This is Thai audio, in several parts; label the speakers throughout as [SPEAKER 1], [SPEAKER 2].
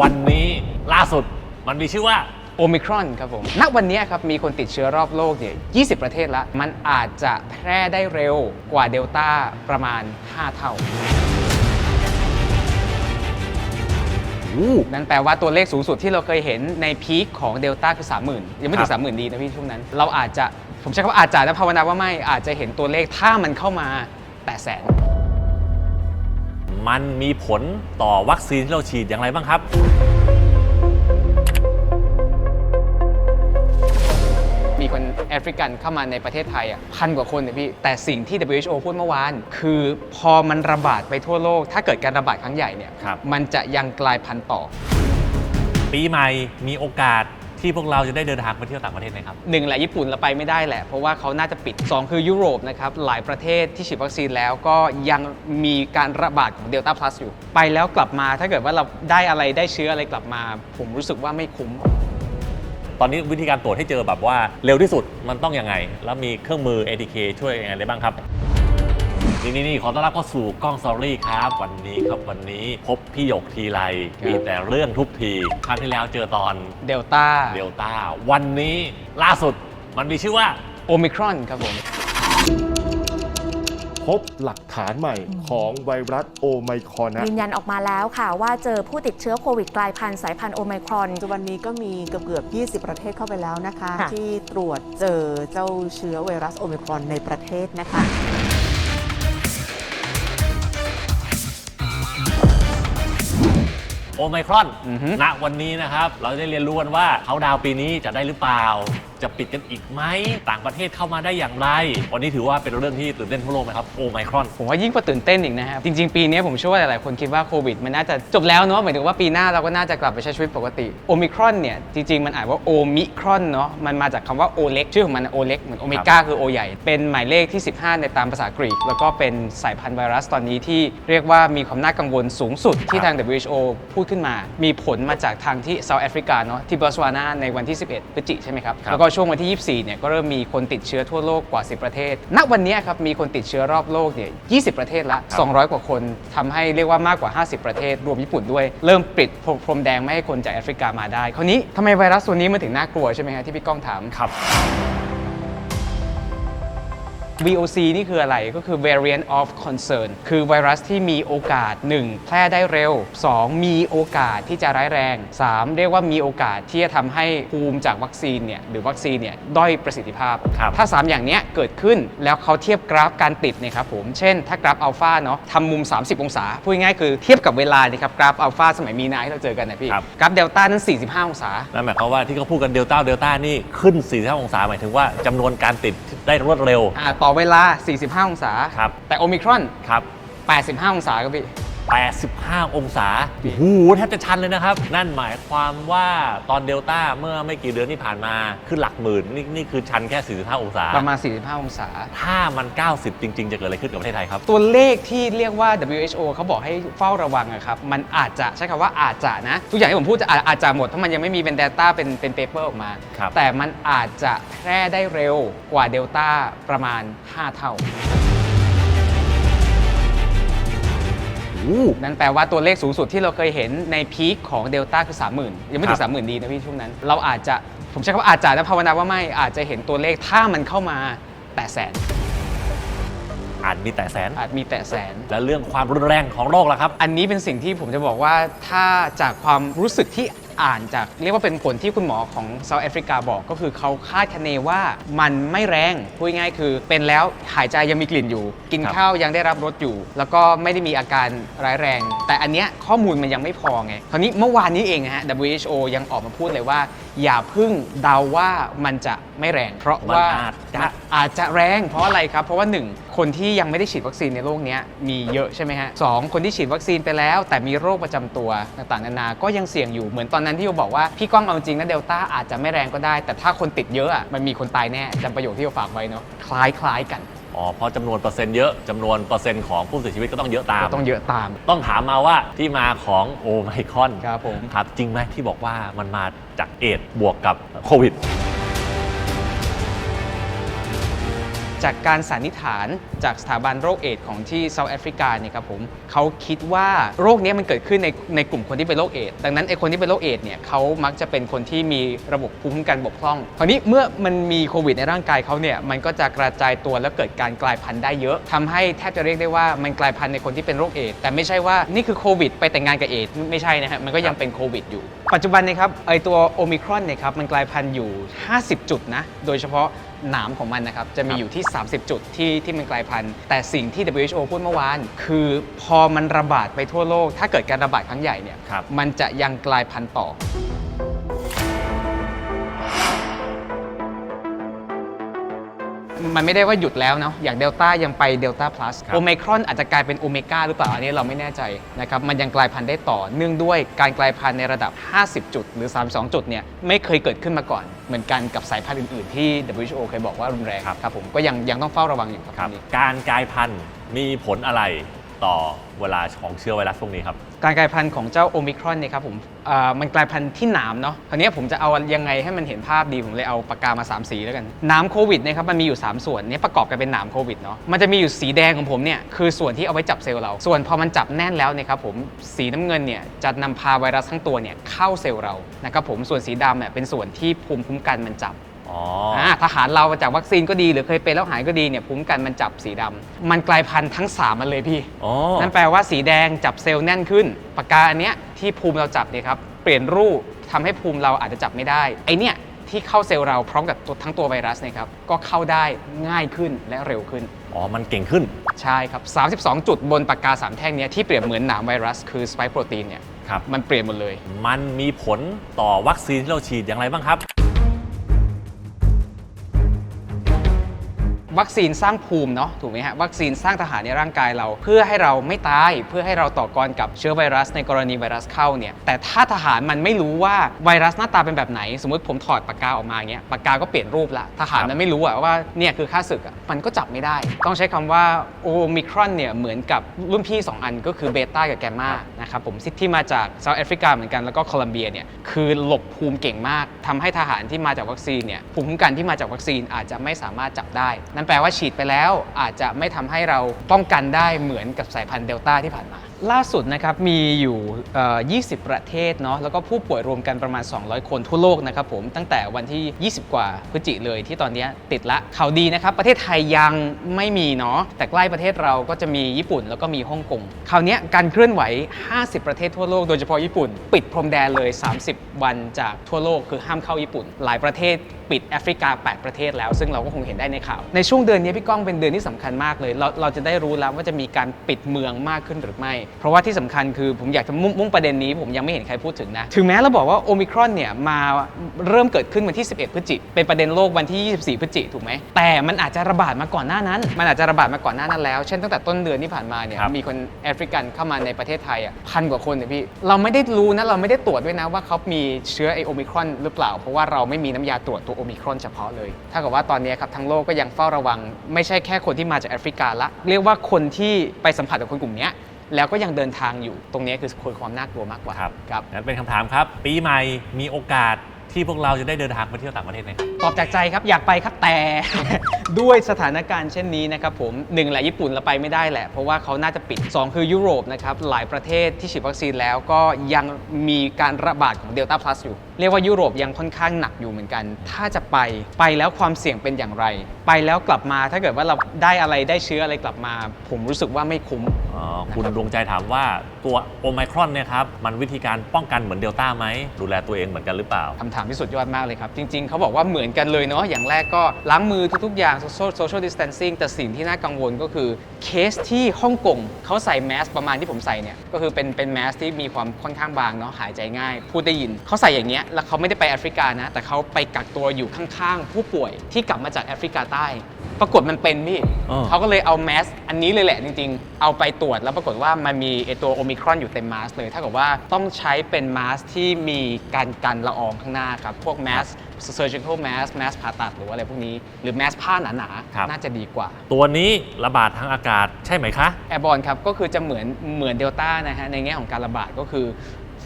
[SPEAKER 1] วันนี้ล่าสุดมันมีชื่อว่า
[SPEAKER 2] โอมิครอนครับผม ณ วันนี้ครับ มีคนติดเชื้อรอบโลกเนี่ย 20 ประเทศละ มันอาจจะแพร่ได้เร็วกว่าเดลต้าประมาณ 5 เท่า นั่นแปลว่าตัวเลขสูงสุดที่เราเคยเห็นในพีคของเดลต้าคือ 30,000 ยังไม่ถึ
[SPEAKER 1] ค
[SPEAKER 2] ง
[SPEAKER 1] รับ
[SPEAKER 2] 30,000 ดีนะพี่ช่วงนั้น เราอาจจะ ผมใช้คำว่าอาจจะนะภาวนาว่าไม่ อาจจะเห็นตัวเลขถ้ามันเข้ามา แต่แสน
[SPEAKER 1] มันมีผลต่อวัคซีนที่เราฉีดอย่างไรบ้างครับ
[SPEAKER 2] มีคนแอฟริกันเข้ามาในประเทศไทยอะพันกว่าคนเนี่ยพี่ แต่สิ่งที่ WHO พูดเมื่อวาน คือพอมันระบาดไปทั่วโลก ถ้าเกิดการระบาดครั้งใหญ่เนี่ย
[SPEAKER 1] ครับ
[SPEAKER 2] มันจะยังกลายพันธุ์ต่อ
[SPEAKER 1] ปีใหม่มีโอกาส ที่พวกเราจะได้เดินทางไปเที่ยวต่างประเทศไหมครับ
[SPEAKER 2] หนึ่งแหละญี่ปุ่นเราไปไม่ได้แหละ เพราะว่าเขาน่าจะปิด 2 คือยุโรปนะครับ หลายประเทศที่ฉีดวัคซีนแล้วก็ยังมีการระบาดของเดลต้าพลัสอยู่ ไปแล้วกลับมาถ้าเกิดว่าเราได้อะไรได้เชื้ออะไรกลับมา ผมรู้สึกว่าไม่คุ้ม
[SPEAKER 1] ตอนนี้วิธีการตรวจให้เจอแบบว่าเร็วที่สุดมันต้องยังไง แล้วมีเครื่องมือ ATK ช่วยยังไงได้บ้างครับ นี่นี่นี่ขอต้อนรับเข้าสู่กล้องซอรี่ครับ วันนี้ครับวันนี้พบพี่หยกทีไร
[SPEAKER 2] ครับ
[SPEAKER 1] มีแต่เรื่องทุกที ครั้งที่แล้วเจอตอน
[SPEAKER 2] เดลต้า
[SPEAKER 1] เดลต้าวันนี้ล่าสุดมันมีชื่อว่า
[SPEAKER 2] โอมิครอนครับผม
[SPEAKER 3] พบหลักฐานใหม่ของไวรัสโอไมครอนนะ
[SPEAKER 4] ยืนยันออกมาแล้วค่ะ ว่าเจอผู้ติดเชื้อโควิดกลายพันธุ์สายพันธุ์โอไมครอน
[SPEAKER 5] ปัจจุบันนี้ก็มีเกือบเกือบ20 ประเทศเข้าไปแล้วนะคะ
[SPEAKER 4] ค่ะ
[SPEAKER 5] ที่ตรวจเจอเจ้าเชื้อไวรัสโอมิครอนในประเทศนะคะ
[SPEAKER 1] โอไมครอน
[SPEAKER 2] อือฮึ
[SPEAKER 1] ณ วันนี้นะครับ เราจะได้เรียนรู้กันว่าเขาดาวน์ปีนี้จะได้หรือเปล่าจะปิดกันอีกไหมต่างประเทศเข้ามาได้อย่างไร วันนี้ถือว่าเป็นเรื่องที่ตื่นเต้นทั่วโลกไหมครับโอไมครอน
[SPEAKER 2] ผมว่ายิ่งกว่าตื่นเต้นอีกนะครับ จริง ๆ ปีนี้ผมเชื่อว่าหลาย ๆ คนคิดว่าโควิดมันน่าจะจบแล้วเนาะหมายถึงว่าปีหน้าเราก็น่าจะกลับไปใช้ชีวิตปกติโอมิครอนเนี่ยจริง ๆ มันอ่านว่าโอมิครอนเนาะมันมาจากคำว่าโอเล็กชื่อของมันโอเล็กเหมือนโอเมก้าคือโอใหญ่เป็นหมายเลขที่ 15 ในตามภาษากรีก แล้วก็เป็นสายพันธุ์ไวรัสตอนนี้ที่เรียกว่ามีความน่ากังวลสูงสุดที่ทาง WHO พูดขึ้นมา มีผลมาจากทางที่เซาท์แอฟริกาเนาะที่บอตสวานาในวันที่ 11พฤศจิกใช่ไหมครับ
[SPEAKER 1] ครับ
[SPEAKER 2] แล้วก็ช่วงวันที่ 24 เนี่ยก็เริ่มมีคนติดเชื้อทั่วโลกกว่า 10 ประเทศ ณ วันนี้ครับมีคนติดเชื้อรอบโลกเนี่ย 20 ประเทศละ 200 กว่าคนทำให้เรียกว่ามากกว่า 50 ประเทศ รวมญี่ปุ่นด้วย เริ่มปิดพรมแดงไม่ให้คนจากแอฟริกามาได้ คราวนี้ทำไมไวรัสตัวนี้มันถึงน่ากลัวใช่ไหมฮะที่พี่ก้องถาม
[SPEAKER 1] ครับ
[SPEAKER 2] VOC นี่คืออะไรก็คือ variant of concern คือไวรัสที่มีโอกาส 1. แพร่ได้เร็ว 2. มีโอกาสที่จะร้ายแรง 3. เรียกว่ามีโอกาสที่จะทำให้ภูมิจากวัคซีนเนี่ยหรือวัคซีนเนี่ยด้อยประสิทธิภาพ
[SPEAKER 1] ครับ
[SPEAKER 2] ถ้า 3 อย่างเนี้ยเกิดขึ้นแล้วเขาเทียบกราฟการติดเนี่ยครับผมเช่นถ้ากราฟอัลฟาเนาะทำมุม 30 องศา พูดง่ายๆคือเทียบกับเวลานี่ครับกราฟอัลฟาสมัยมีนาที่เราเจอกันนะพี่
[SPEAKER 1] ครับ
[SPEAKER 2] กราฟเดลต้านั้น 45 องศา
[SPEAKER 1] นั่นหมายความว่าที่เขาพูดกันเดลต้าเดลต้านี่ขึ้น 45 องศาหมายถึงว่าจำนวนการติดได้รวดเร็ว
[SPEAKER 2] อ่าต่อเวลา 45 องศา
[SPEAKER 1] ครับ
[SPEAKER 2] แต่โอมิครอน
[SPEAKER 1] ครับ
[SPEAKER 2] 85 องศาครับพี่
[SPEAKER 1] 85 องศา โอ้โห แทบจะชันเลยนะครับ นั่นหมายความว่าตอนเดลต้าเมื่อไม่กี่เดือนที่ผ่านมาขึ้นหลักหมื่นนี่นี่คือชันแค่ 45 องศา
[SPEAKER 2] ประมาณ 45 องศา
[SPEAKER 1] ถ้ามัน 90 จริง ๆ จะเกิดอะไรขึ้นกับประเทศไทยครับ
[SPEAKER 2] ตัวเลขที่เรียกว่า WHO เขาบอกให้เฝ้าระวังอะครับ มันอาจจะใช้คำว่าอาจจะนะ ทุกอย่างที่ผมพูดจะอาอาจจะหมดถ้ามันยังไม่มีเป็น Data เป็นเป็นเปเปอร์ออกมา
[SPEAKER 1] ครับ
[SPEAKER 2] แต่มันอาจจะแพร่ได้เร็วกว่าเดลต้าประมาณ 5 เท่า นั่นแปลว่าตัวเลขสูงสุดที่เราเคยเห็นในพีคของเดลต้าคือ 30,000 ยังไม่ถึ
[SPEAKER 1] ครั
[SPEAKER 2] ง
[SPEAKER 1] บ
[SPEAKER 2] 30,000 ดีนะพี่ช่วงนั้น เราอาจจะผมใช้คำว่าอาจจะนะภาวนาว่าไม่อาจจะเห็นตัวเลขถ้ามันเข้ามาแต่แสน
[SPEAKER 1] อาจมีแต่แสน
[SPEAKER 2] อาจมีแต่แสน
[SPEAKER 1] และเรื่องความรุนแรงของโรคล่ะครับ
[SPEAKER 2] อันนี้เป็นสิ่งที่ผมจะบอกว่าถ้าจากความรู้สึกที่ อ่านจากเรียกว่าเป็นผลที่คุณหมอของเซาท์แอฟริกาบอกก็คือเขาคาดคะเนว่ามันไม่แรงพูดง่ายๆคือ เป็นแล้วหายใจยังมีกลิ่นอยู่ กิน
[SPEAKER 1] ครับ
[SPEAKER 2] ข้าวยังได้รับรสอยู่ แล้วก็ไม่ได้มีอาการร้ายแรง แต่อันเนี้ยข้อมูลมันยังไม่พอไงคราวนี้เมื่อวานนี้เองนะฮะ WHO ยังออกมาพูดเลยว่า อย่าเพึ่งเดาว่ามันจะไม่แรง เพราะ
[SPEAKER 1] มัน
[SPEAKER 2] ว่า
[SPEAKER 1] อาจจะ
[SPEAKER 2] อาจจะแรง เพราะอะไรครับ เพราะว่า1 คนที่ยังไม่ได้ฉีดวัคซีนในโลกเนี้ยมีเยอะใช่ไหมฮะสองคนที่ฉีดวัคซีนไปแล้ว แต่มีโรคประจำตัวต่างๆนานา ก็ยังเสี่ยงอยู่เหมือนตอนนั้นที่โยบอกว่าพี่ก้องเอาจริงนะเดลต้าอาจจะไม่แรงก็ได้ แต่ถ้าคนติดเยอะอะมันมีคนตายแน่จำประโยคที่โยฝากไว้เนาะคล้ายๆกัน
[SPEAKER 1] อ๋อเพราะจำนวนเปอร์เซ็นต์เยอะจำนวนเปอร์เซ็นต์ของผู้เสียชีวิตก็ต้องเยอะตาม
[SPEAKER 2] ก็ต้องเยอะตาม
[SPEAKER 1] ต้องถามมาว่าที่มาของโอไมครอน
[SPEAKER 2] ครับผม
[SPEAKER 1] ครับจริงไหมที่บอกว่ามันมาจากเอดส์บวกกับโควิด
[SPEAKER 2] จากการสันนิษฐานจากสถาบันโรคเอดส์ของที่เซาท์แอฟริกาเนี่ยครับผมเขาคิดว่าโรคเนี้ยมันเกิดขึ้นในในกลุ่มคนที่เป็นโรคเอดส์ดังนั้นไอคนที่เป็นโรคเอดส์เนี่ยเขามักจะเป็นคนที่มีระบบภูมิคุ้มกันบกพร่อง คราวนี้เมื่อมันมีโควิดในร่างกายเขาเนี่ยมันก็จะกระจายตัวแล้วเกิดการกลายพันธุ์ได้เยอะทำให้แทบจะเรียกได้ว่ามันกลายพันธุ์ในคนที่เป็นโรคเอดส์แต่ไม่ใช่ว่านี่คือโควิดไปแต่งงานกับเอดส์ไม่ใช่นะฮะมันก็ยังเป็นโควิดอยู่ ปัจจุบันนะครับไอตัวโอมิครอนเนี่ยครับมันกลายพันธุ์อยู่ 50 จุดนะโดยเฉพาะ หนามของมันนะครับ จะมีอยู่ที่ 30 จุดที่ที่มันกลายพันธุ์ แต่สิ่งที่ WHO พูดเมื่อวาน คือพอมันระบาดไปทั่วโลก ถ้าเกิดการระบาดครั้งใหญ่เนี่ย
[SPEAKER 1] ครับ
[SPEAKER 2] มันจะยังกลายพันธุ์ต่อ มันไม่ได้ว่าหยุดแล้วเนาะอย่างเดลต้ายังไปเดลต้าพลัส
[SPEAKER 1] ครับ
[SPEAKER 2] โอไมครอนอาจจะกลายเป็นโอเมก้าหรือเปล่า อันนี้เราไม่แน่ใจนะครับมันยังกลายพันธุ์ได้ต่อ เนื่องด้วยการกลายพันธุ์ในระดับ 50 จุด หรือ 32 จุดเนี่ยไม่เคยเกิดขึ้นมาก่อน เหมือนกันกับสายพันธุ์อื่นๆ ที่ WHO เคยบอกว่ารุนแรง
[SPEAKER 1] ครับ
[SPEAKER 2] ครับผมก็ยังยังต้องเฝ้าระวังอยู่ครับ
[SPEAKER 1] ครับ
[SPEAKER 2] ตอนนี้
[SPEAKER 1] การกลายพันธุ์มีผลอะไร ต่อเวลาของเชื้อไวรัสพวกนี้ครับ
[SPEAKER 2] การกลายพันธุ์ของเจ้าโอมิครอนเนี่ยครับผมอ่ามันกลายพันธุ์ที่หนามเนาะคราวนี้ผมจะเอายังไงให้มันเห็นภาพดีผมเลยเอาปากกามา 3 สีแล้วกันหนามโควิดเนะครับมันมีอยู่ 3 ส่วนเนี่ยประกอบกันเป็นหนามโควิดเนาะมันจะมีอยู่สีแดงของผมเนี่ยคือส่วนที่เอาไว้จับเซลล์เรา ส่วนพอมันจับแน่นแล้วเนี่ยครับผมสีน้ำเงินเนี่ยจะนำพาไวรัสทั้งตัวเนี่ยเข้าเซลล์เรานะครับผมส่วนสีดำเนี่ยเป็นส่วนที่ภูมิคุ้มกันมันจับ ทหารเราจากวัคซีนก็ดีหรือเคยเป็นแล้วหายก็ดีเนี่ยภูมิคุ้มกันมันจับสีดำมันกลายพันธุ์ทั้งสามมันเลยพี่
[SPEAKER 1] อ๋อ
[SPEAKER 2] นั่นแปลว่าสีแดงจับเซลล์แน่นขึ้นปากกาอันเนี้ยที่ภูมิเราจับเนี่ยครับเปลี่ยนรูปทำให้ภูมิเราอาจจะจับไม่ได้ไอเนี่ยที่เข้าเซลล์เราพร้อมกับตัวทั้งตัวไวรัสเนี่ยครับก็เข้าได้ง่ายขึ้นและเร็วขึ้น
[SPEAKER 1] อ๋อ มันเก่งขึ้น
[SPEAKER 2] ใช่ครับ 32 จุดบนปากกา 3 แท่งเนี้ยที่เปรียบเหมือนหนามไวรัสคือสไปค์โปรตีนเนี่ย
[SPEAKER 1] ครับ
[SPEAKER 2] มันเปลี่ยนหมดเลย
[SPEAKER 1] มันมีผลต่อวัคซีนที่เราฉีดอย่างไรบ้างครับ
[SPEAKER 2] วัคซีนสร้างภูมิเนาะถูกไหมฮะวัคซีนสร้างทหารในร่างกายเรา เพื่อให้เราไม่ตาย เพื่อให้เราต่อกรกับเชื้อไวรัสในกรณีไวรัสเข้าเนี่ยแต่ถ้าทหารมันไม่รู้ว่าไวรัสหน้าตาเป็นแบบไหน สมมติผมถอดปากกาออกมาเงี้ยปากกาก็เปลี่ยนรูปละทหารมันไม่รู้อะว่าเนี่ยคือค่าศึกอะมันก็จับไม่ได้ ต้องใช้คำว่าโอมิครอนเนี่ยเหมือนกับรุ่นพี่ 2 อันก็คือเบต้ากับแกมมานะครับผมที่มาจากเซาท์แอฟริกาเหมือนกันแล้วก็โคลัมเบียเนี่ยคือหลบภูมิเก่งมากทำให้ทหารที่มาจากวัคซีนเนี่ยภูมิคุ้มกันที่มาจากวัคซีนอาจจะไม่สามารถจับได้นั่นแปลว่าฉีดไปแล้วอาจจะไม่ทำให้เราป้องกันได้เหมือนกับสายพันธุ์เดลต้าที่ผ่านมาล่าสุดนะครับมีอยู่ 20 ประเทศเนาะแล้วก็ผู้ป่วยรวมกันประมาณ 200 คนทั่วโลกนะครับผมตั้งแต่วันที่ 20 กว่าพฤศจิเลยที่ตอนนี้ติดละข่าวดีนะครับ ประเทศไทยยังไม่มีเนาะแต่ใกล้ประเทศเราก็จะมีญี่ปุ่นแล้วก็มีฮ่องกงคราวนี้การเคลื่อนไหว 50 ประเทศทั่วโลกโดยเฉพาะญี่ปุ่น ปิดพรมแดนเลย 30 วันจากทั่วโลกคือห้ามเข้าญี่ปุ่น หลายประเทศปิดแอฟริกา 8 ประเทศแล้ว ซึ่งเราก็คงเห็นได้ในข่าว ในช่วงเดือนนี้พี่ก้องเป็นเดือนที่สำคัญมากเลย เราเราจะได้รู้แล้วว่าจะมีการปิดเมืองมากขึ้นหรือไม่เพราะว่าที่สำคัญคือผมอยากจะมุ่งมุ่งประเด็นนี้ ผมยังไม่เห็นใครพูดถึงนะ ถึงแม้เราบอกว่าโอมิครอนเนี่ยมาเริ่มเกิดขึ้นวันที่ 11 พฤศจิเป็นประเด็นโลกวันที่ 24 พฤศจิถูกไหมแต่มันอาจจะระบาดมาก่อนหน้านั้น มันอาจจะระบาดมาก่อนหน้านั้นแล้ว เช่นตั้งแต่ต้นเดือนที่ผ่านมาเนี่ย
[SPEAKER 1] ครับ
[SPEAKER 2] มีคนแอฟริกันเข้ามาในประเทศไทยอะพันกว่าคนเนี่ยพี่เราไม่ได้รู้นะเราไม่ได้ตรวจด้วยนะว่าเขามีเชื้อไอโอมิครอนหรือเปล่า เพราะว่าเราไม่มีน้ำยาตรวจตัวโอมิครอนเฉพาะเลยถ้ากับว่าตอนนี้ครับทั้งโลกก็ยังเฝ้าระวัง ไม่ใช่แค่คนที่มาจากแอฟริกาละ เรียกว่าคนที่ไปสัมผัสกับคนกลุ่มเนี้ย แล้วก็ยังเดินทางอยู่ตรงนี้คือคนความน่ากลัวมากกว่า
[SPEAKER 1] ครับ
[SPEAKER 2] ครับ
[SPEAKER 1] งั้นเป็นคำถามครับ ปีใหม่มีโอกาสที่พวกเราจะได้เดินทางไปเที่ยวต่างประเทศไหมครับ
[SPEAKER 2] ตอบจากใจครับอยากไปครับแต่ ด้วยสถานการณ์เช่นนี้นะครับผมหนึ่งแหละญี่ปุ่นเราไปไม่ได้แหละ เพราะว่าเขาน่าจะปิด 2 คือยุโรปนะครับหลายประเทศที่ฉีดวัคซีนแล้วก็ยังมีการระบาดของเดลต้าพลัสอยู่ เรียกว่ายุโรปยังค่อนข้างหนักอยู่เหมือนกัน ถ้าจะไปไปแล้วความเสี่ยงเป็นอย่างไร ไปแล้วกลับมาถ้าเกิดว่าเราได้อะไรได้เชื้ออะไรกลับมา ผมรู้สึกว่าไม่คุ้ม
[SPEAKER 1] อ๋อคุณดวงใจถามว่าตัวโอไมครอนเนี่ยครับมันวิธีการป้องกันเหมือนเดลต้าไหม ดูแลตัวเองเหมือนกันหรือเปล่า
[SPEAKER 2] คำถามที่สุดยอดมากเลยครับ จริงๆ เขาบอกว่าเหมือนกันเลยเนาะอย่างแรกก็ล้างมือทุกๆ อย่าง social social distancing แต่สิ่งที่น่ากังวลก็คือเคสที่ฮ่องกงเขาใส่แมสประมาณที่ผมใส่เนี่ยก็คือเป็นเป็นแมสที่มีความค่อนข้างบางเนาะหายใจง่าย พูดได้ยินเขาใส่อย่างเงี้ยแล้วเขาไม่ได้ไปแอฟริกานะ แต่เขาไปกักตัวอยู่ข้างๆ ผู้ป่วยที่กลับมาจากแอฟริกาใต้ ปรากฏมันเป็นพี่
[SPEAKER 1] อ๋อ
[SPEAKER 2] เขาก็เลยเอาแมสอันนี้เลยแหละจริงๆ เอาไปตรวจแล้วปรากฏว่ามันมีไอตัวโอมิครอนอยู่เต็มมาสเลยถ้ากับว่าต้องใช้เป็นมาสที่มีการกันละอองข้างหน้าครับ พวกแมส surgical mask แมสผ่าตัดหรือว่าอะไรพวกนี้ หรือแมสผ้าหนา
[SPEAKER 1] ครับ
[SPEAKER 2] ๆ น่าจะดีกว่า
[SPEAKER 1] ตัวนี้ระบาดทางอากาศใช่ไหมคะ
[SPEAKER 2] แอร์บอลครับก็คือจะเหมือนเหมือนเดลต้านะฮะในแง่ของการระบาดก็คือ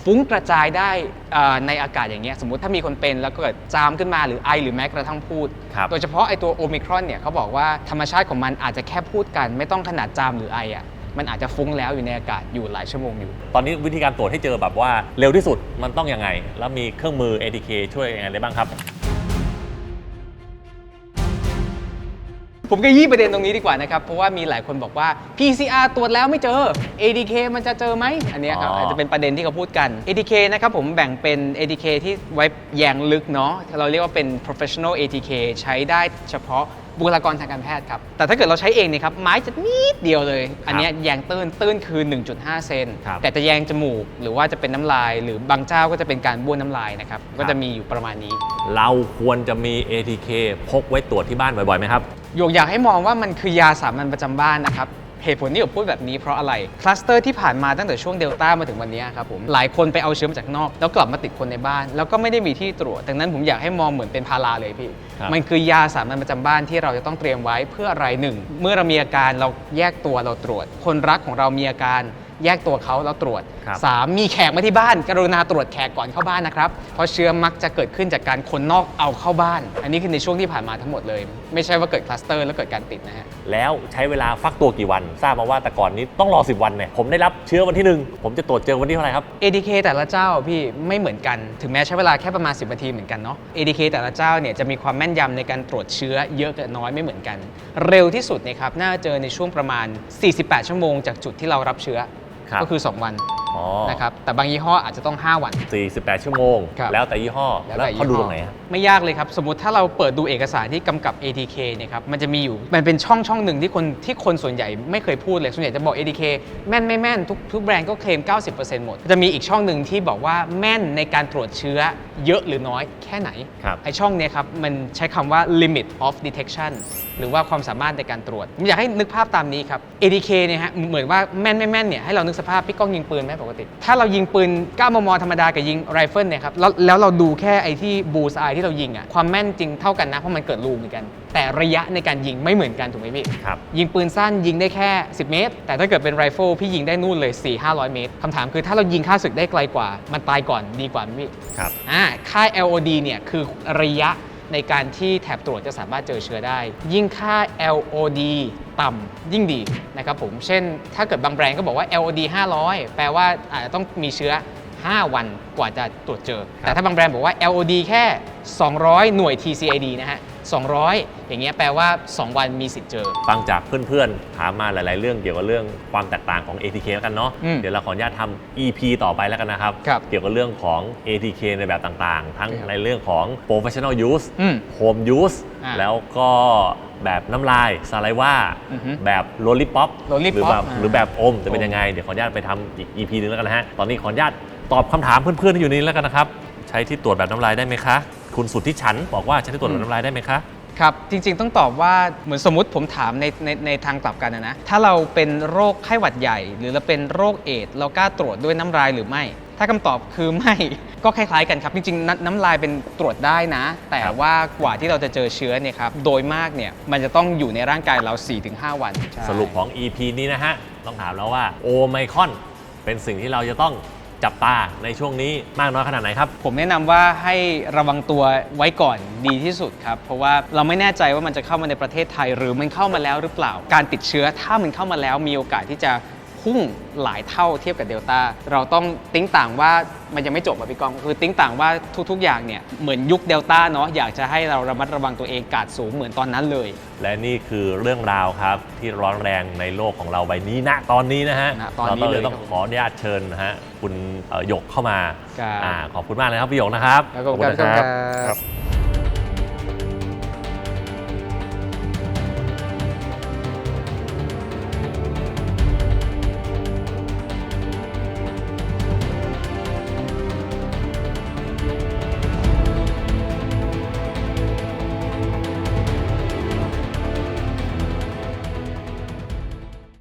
[SPEAKER 2] ฟุ้งกระจายได้เอ่อในอากาศอย่างเงี้ยสมมุติถ้ามีคนเป็นแล้วเกิดจามขึ้นมาหรือไอหรือแม้กระทั่งพูด
[SPEAKER 1] ครับ
[SPEAKER 2] โดยเฉพาะไอตัวโอมิครอนเนี่ยเขาบอกว่าธรรมชาติของมันอาจจะแค่พูดกัน ไม่ต้องขนาดจามหรือไออะมันอาจจะฟุ้งแล้วอยู่ในอากาศอยู่หลายชั่วโมงอยู่
[SPEAKER 1] ตอนนี้วิธีการตรวจให้เจอแบบว่าเร็วที่สุดมันต้องยังไง แล้วมีเครื่องมือ ATK ช่วยยังไงได้บ้างครับ
[SPEAKER 2] ผมก็ยี่ประเด็นตรงนี้ดีกว่านะครับ เพราะว่ามีหลายคนบอกว่า PCR ตรวจแล้วไม่เจอ ADK มันจะเจอไหมอันเนี้ยครับ
[SPEAKER 1] อ๋ออ
[SPEAKER 2] อาจจะเป็นประเด็นที่เขาพูดกัน ADK นะครับผมแบ่งเป็น ADK ที่ไว้แยงลึกเนาะเราเรียกว่าเป็น professional ATK ใช้ได้เฉพาะบุคลากรทางการแพทย์ครับ แต่ถ้าเกิดเราใช้เองเนี่ยครับไม้จะนิดเดียวเลย อันเนี้ยแยงตื้นตื้นคือ 1.5 เซน
[SPEAKER 1] ครับ
[SPEAKER 2] แต่จะแยงจมูกหรือว่าจะเป็นน้ำลาย หรือบางเจ้าก็จะเป็นการบ้วนน้ำลายนะครับก็จะมีอยู่ประมาณนี้
[SPEAKER 1] เราควรจะมี ATK พกไว้ตรวจที่บ้านบ่อยๆไหมครับ
[SPEAKER 2] โยกอยากให้มองว่ามันคือยาสามัญประจำบ้านนะครับเหตุผลที่ผมพูดแบบนี้เพราะอะไร คลัสเตอร์ที่ผ่านมาตั้งแต่ช่วงเดลต้ามาถึงวันนี้ครับผม หลายคนไปเอาเชื้อมาจากนอก แล้วกลับมาติดคนในบ้าน แล้วก็ไม่ได้มีที่ตรวจดังนั้นผมอยากให้มองเหมือนเป็นพาราเลยพี่ มันคือยาสามัญประจำบ้านที่เราจะต้องเตรียมไว้เพื่ออะไรหนึ่ง เมื่อเรามีอาการเราแยกตัวเราตรวจ คนรักของเรามีอาการ แยกตัวเขาเราตรวจ
[SPEAKER 1] ครับ
[SPEAKER 2] สามมีแขกมาที่บ้าน กรุณาตรวจแขกก่อนเข้าบ้านนะครับ เพราะเชื้อมักจะเกิดขึ้นจากการคนนอกเอาเข้าบ้าน อันนี้คือในช่วงที่ผ่านมาทั้งหมดเลย ไม่ใช่ว่าเกิดคลัสเตอร์แล้วเกิดการติดนะฮะ
[SPEAKER 1] แล้วใช้เวลาฟักตัวกี่วัน ทราบมาว่าแต่ก่อนนี้ต้องรอ 10 วันเนี่ยผมได้รับเชื้อวันที่หนึ่งผมจะตรวจเจอวันที่เท่าไหร่ครับ
[SPEAKER 2] ADK แต่ละเจ้าพี่ไม่เหมือนกัน ถึงแม้ใช้เวลาแค่ประมาณ 10นาทีเหมือนกันเนาะ ADK แต่ละเจ้าเนี่ยจะมีความแม่นยำในการตรวจเชื้อเยอะกับน้อยไม่เหมือนกัน เร็วที่สุดเนยครับน่าจะเจอในช่วงประมาณ 48 ชั่วโมงจากจุดที่เรารับเชื้อ
[SPEAKER 1] ครับ
[SPEAKER 2] ก็คือ 2 วัน นะครับแต่บางยี่ห้ออาจจะต้อง 5 วัน
[SPEAKER 1] 48 ชั่วโมง
[SPEAKER 2] ครับ
[SPEAKER 1] แล้วแต่ยี่ห้อ แล้ว
[SPEAKER 2] แต่
[SPEAKER 1] เขาดู
[SPEAKER 2] ยี่ห้อ
[SPEAKER 1] ตรงไหนครับ
[SPEAKER 2] ไม่ยากเลยครับ สมมติถ้าเราเปิดดูเอกสารที่กำกับ ATK เนี่ยครับมันจะมีอยู่มันเป็นช่องช่องหนึ่งที่คนที่คนส่วนใหญ่ไม่เคยพูดเลย ส่วนใหญ่จะบอก ATK แม่นไม่แม่นทุกทุกแบรนด์ก็เคลม 90%หมด จะมีอีกช่องหนึ่งที่บอกว่าแม่นในการตรวจเชื้อเยอะหรือน้อยแค่ไหน
[SPEAKER 1] ครับ
[SPEAKER 2] ไอช่องเนี้ยครับ มันใช้คำว่า limit of detection หรือว่าความสามารถในการตรวจผมอยากให้นึกภาพตามนี้ครับ ATK เนี่ยฮะเหมือนว่าแม่นไม่แม่นเนี่ยให้เรานึกสภาพพี่ก้องยิงปืนไหมปกติ ถ้าเรายิงปืน 9 มม ธรรมดากับยิงไรเฟิลเนี่ยครับแล้วแล้วเราดูแค่ไอที่บูสไอที่เรายิงอะความแม่นจริงเท่ากันนะ เพราะมันเกิดรูเหมือนกัน แต่ระยะในการยิงไม่เหมือนกันถูกไหมพี่
[SPEAKER 1] ครับ
[SPEAKER 2] ยิงปืนสั้นยิงได้แค่ 10 เมตร แต่ถ้าเกิดเป็นไรเฟิลพี่ยิงได้นู่นเลย 4 500 เมตรคำถามคือถ้าเรายิงค่าศึกได้ไกลกว่า มันตายก่อนดีกว่าไหมพี่
[SPEAKER 1] ครับ
[SPEAKER 2] อ่าค่า LOD เนี่ยคือระยะในการที่แถบตรวจจะสามารถเจอเชื้อได้ ยิ่งค่า LOD ต่ำยิ่งดีนะครับผม เช่น ถ้าเกิดบางแบรนด์ก็บอกว่า LOD 500 แปลว่าอาจจะต้องมีเชื้อ 5 วันกว่าจะตรวจเจอ แต่ถ้าบางแบรนด์บอกว่า LOD แค่ 200 หน่วย TCID นะฮะ 200 อย่างเงี้ยแปลว่า 2 วันมีสิทธิ์เจอ
[SPEAKER 1] ฟังจากเพื่อนๆ ถามมาหลาย ๆ เรื่องเกี่ยวกับเรื่องความแตกต่างของ ATK แล้วกันเนาะ
[SPEAKER 2] อืม
[SPEAKER 1] เดี๋ยวเราขออนุญาตทำ EP ต่อไปแล้วกันนะครับ
[SPEAKER 2] ครับ
[SPEAKER 1] เกี่ยวกับเรื่องของ ATK ในแบบต่างๆ ทั้ง
[SPEAKER 2] ครับ
[SPEAKER 1] ในเรื่องของ professional use
[SPEAKER 2] อืม
[SPEAKER 1] home use
[SPEAKER 2] อ่า
[SPEAKER 1] แล้วก็แบบน้ำลายสไลว่า
[SPEAKER 2] อือฮึ
[SPEAKER 1] แบบโ o ลิป o อป
[SPEAKER 2] lollipop
[SPEAKER 1] หรือแบบ
[SPEAKER 2] อ่า
[SPEAKER 1] หรือแบบอมจะเป็น
[SPEAKER 2] อม
[SPEAKER 1] ยังไง เดี๋ยวขออนุญาตไปทำอีก EP หนึงแล้วกันนะฮะ ตอนนี้ขออนุญาตตอบคำถามเพื่อนๆ ที่อยู่ในนี้แล้วกันนะครับ ใช้ที่ตรวจแบบน้ำลายได้ไหมคะ คุณสุทธิฉันบอกว่าใช้ที่ตรวจแบบน้ำลายได้ไหมคะ
[SPEAKER 2] ครับ จริงๆต้องตอบว่าเหมือนสมมติผมถามในในในทางกลับกันนะนะ ถ้าเราเป็นโรคไข้หวัดใหญ่ หรือเราเป็นโรคเอดส์เรากล้าตรวจด้วยน้ำลายหรือไม่ ถ้าคำตอบคือไม่ ก็คล้ายๆกันครับ จริงๆนน้ำลายเป็นตรวจได้นะ แต่
[SPEAKER 1] ครับ
[SPEAKER 2] ว่ากว่าที่เราจะเจอเชื้อเนี่ยครับโดยมากเนี่ยมันจะต้องอยู่ในร่างกายเรา 4-5 วันใช่
[SPEAKER 1] สรุปของ EP นี้นะฮะ ต้องถามแล้วว่าโอไมคอนเป็นสิ่งที่เราจะต้อง จับตาในช่วงนี้มากน้อยขนาดไหนครับ
[SPEAKER 2] ผมแนะนำว่าให้ระวังตัวไว้ก่อนดีที่สุดครับ เพราะว่าเราไม่แน่ใจว่ามันจะเข้ามาในประเทศไทย หรือมันเข้ามาแล้วหรือเปล่า การติดเชื้อถ้ามันเข้ามาแล้วมีโอกาสที่จะ พุ่งหลายเท่าเทียบกับเดลต้าเราต้องติ้งต่างว่ามันยังไม่จบอะพี่กองคือติ้งต่างว่าทุกๆ อย่างเนี่ยเหมือนยุคเดลต้าเนาะอยากจะให้เราระมัดระวังตัวเองกาดสูงเหมือนตอนนั้นเลย
[SPEAKER 1] และนี่คือเรื่องราวครับที่ร้อนแรงในโลกของเราใบนี้ณตอนนี้นะฮะ
[SPEAKER 2] ณตอนนี้
[SPEAKER 1] เรา
[SPEAKER 2] เลย
[SPEAKER 1] ต้องขออนุญาตเชิญนะฮะคุณเอ่อหยกเข้ามา
[SPEAKER 2] ครับ
[SPEAKER 1] อ่าขอบคุณมากเลยครับพี่หยกนะครับ
[SPEAKER 2] แล้วก็
[SPEAKER 1] ขอบคุณนะ
[SPEAKER 2] ค
[SPEAKER 1] ค
[SPEAKER 2] รั
[SPEAKER 1] รับ
[SPEAKER 2] บ